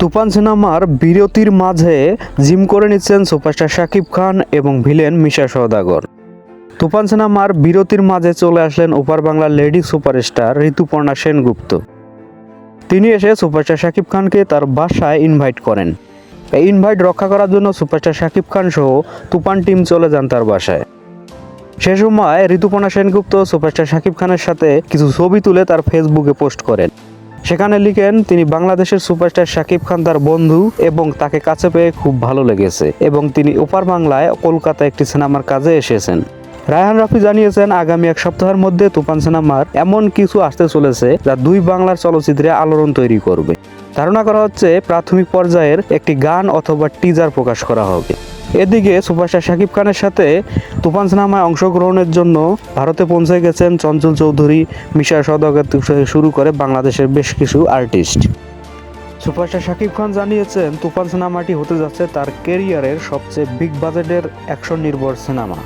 তুফান সিনেমার বিরতির মাঝে জিম করে নিচ্ছেন সুপারস্টার শাকিব খান এবং ভিলেন মিশা সওদাগর। তুফান সিনেমার বিরতির মাঝে চলে আসলেন ওপার বাংলার লেডি সুপারস্টার ঋতুপর্ণা সেনগুপ্ত। তিনি এসে সুপারস্টার শাকিব খানকে তার বাসায় ইনভাইট করেন। এই ইনভাইট রক্ষা করার জন্য সুপারস্টার শাকিব খান সহ তুফান টিম চলে যান তার বাসায়। সে সময় ঋতুপর্ণা সেনগুপ্ত সুপারস্টার শাকিব খানের সাথে কিছু ছবি তুলে তার ফেসবুকে পোস্ট করেন। সেখানে লিখেন, তিনি বাংলাদেশের সুপারস্টার শাকিব খান তার বন্ধু এবং তাকে কাছে পেয়ে খুব ভালো লেগেছে এবং তিনি ওপার বাংলায় কলকাতা একটি সিনেমার কাজে এসেছেন। রায়হান রাফি জানিয়েছেন, আগামী এক সপ্তাহের মধ্যে তুফান সিনেমার এমন কিছু আসতে চলেছে যা দুই বাংলার চলচ্চিত্রে আলোড়ন তৈরি করবে। ধারণা করা হচ্ছে প্রাথমিক পর্যায়ের একটি গান অথবা টিজার প্রকাশ করা হবে। এদিকে সুপারস্টার শাকিব খানের সাথে তুফান সিনেমায় অংশগ্রহণের জন্য ভারতে পৌঁছে গেছেন চঞ্চল চৌধুরী, মিশা সদাগর থেকে শুরু করে বাংলাদেশের বেশ কিছু আর্টিস্ট সুপারস্টার শাকিব খান জানিয়েছেন, তুফান সিনেমাটি হতে যাচ্ছে তার কেরিয়ারের সবচেয়ে বিগ বাজেটের অ্যাকশন নির্ভর সিনেমা।